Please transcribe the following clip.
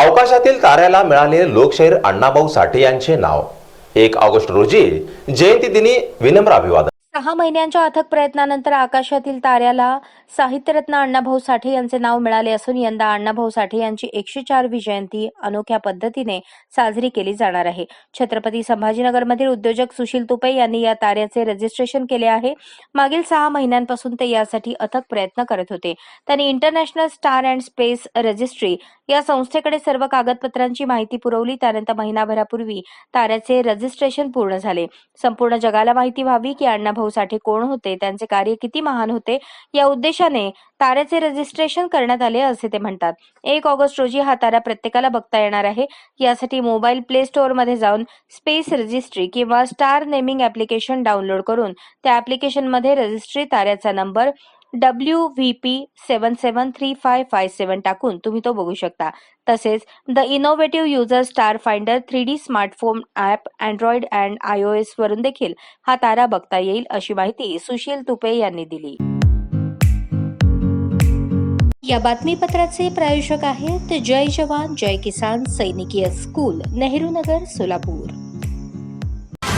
अवकाशातील ताऱ्याला मिळालेले लोकशाहीर अण्णाभाऊ साठे यांचे नाव. एक ऑगस्ट रोजी जयंती दिनी विनम्र अभिवादन. सहा महिन्यांच्या अथक प्रयत्नानंतर आकाशातील ताऱ्याला साहित्यरत्न अण्णाभाऊ साठे यांचे नाव मिळाले असून यंदा अण्णाभाऊ साठे यांची एकशे चारवी जयंती अनोख्या पद्धतीने साजरी केली जाणार आहे. छत्रपती संभाजीनगरमधील उद्योजक सुशील तुपे यांनी या ताऱ्याचे रजिस्ट्रेशन केले आहे. मागील सहा महिन्यांपासून ते यासाठी अथक प्रयत्न करत होते. त्यांनी International Star and Space Registry या संस्थेकडे सर्व कागदपत्रांची माहिती पुरवली. त्यानंतर महिनाभरापूर्वी ताऱ्याचे रजिस्ट्रेशन पूर्ण झाले. संपूर्ण जगाला माहिती व्हावी की अण्णाभाऊ साठे कोण होते त्यांचे कार्य किती महान होते या उद्देशाने ताऱ्याचे रजिस्ट्रेशन करण्यात आले असे ते म्हणतात. एक ऑगस्ट रोजी हा तारा प्रत्येकाला बघता येणार आहे. यासाठी मोबाईल प्ले स्टोअरमध्ये जाऊन स्पेस रजिस्ट्री किंवा स्टार नेमिंग ऍप्लिकेशन डाउनलोड करून त्या ऍप्लिकेशनमध्ये registry ताऱ्याचा number W V P seven seven three five five seven टाकून तुम्ही तो बघू शकता. तसेच the innovative user star finder three D smartphone app Android and I O S वरून देखील हा तारा बघता येईल अशी माहिती सुशील तुपे यांनी दिली. या बातमीपत्राचे प्रायोजक आहेत जय जवान जय किसान सैनिकीय स्कूल नेहरू नगर सोलापूर.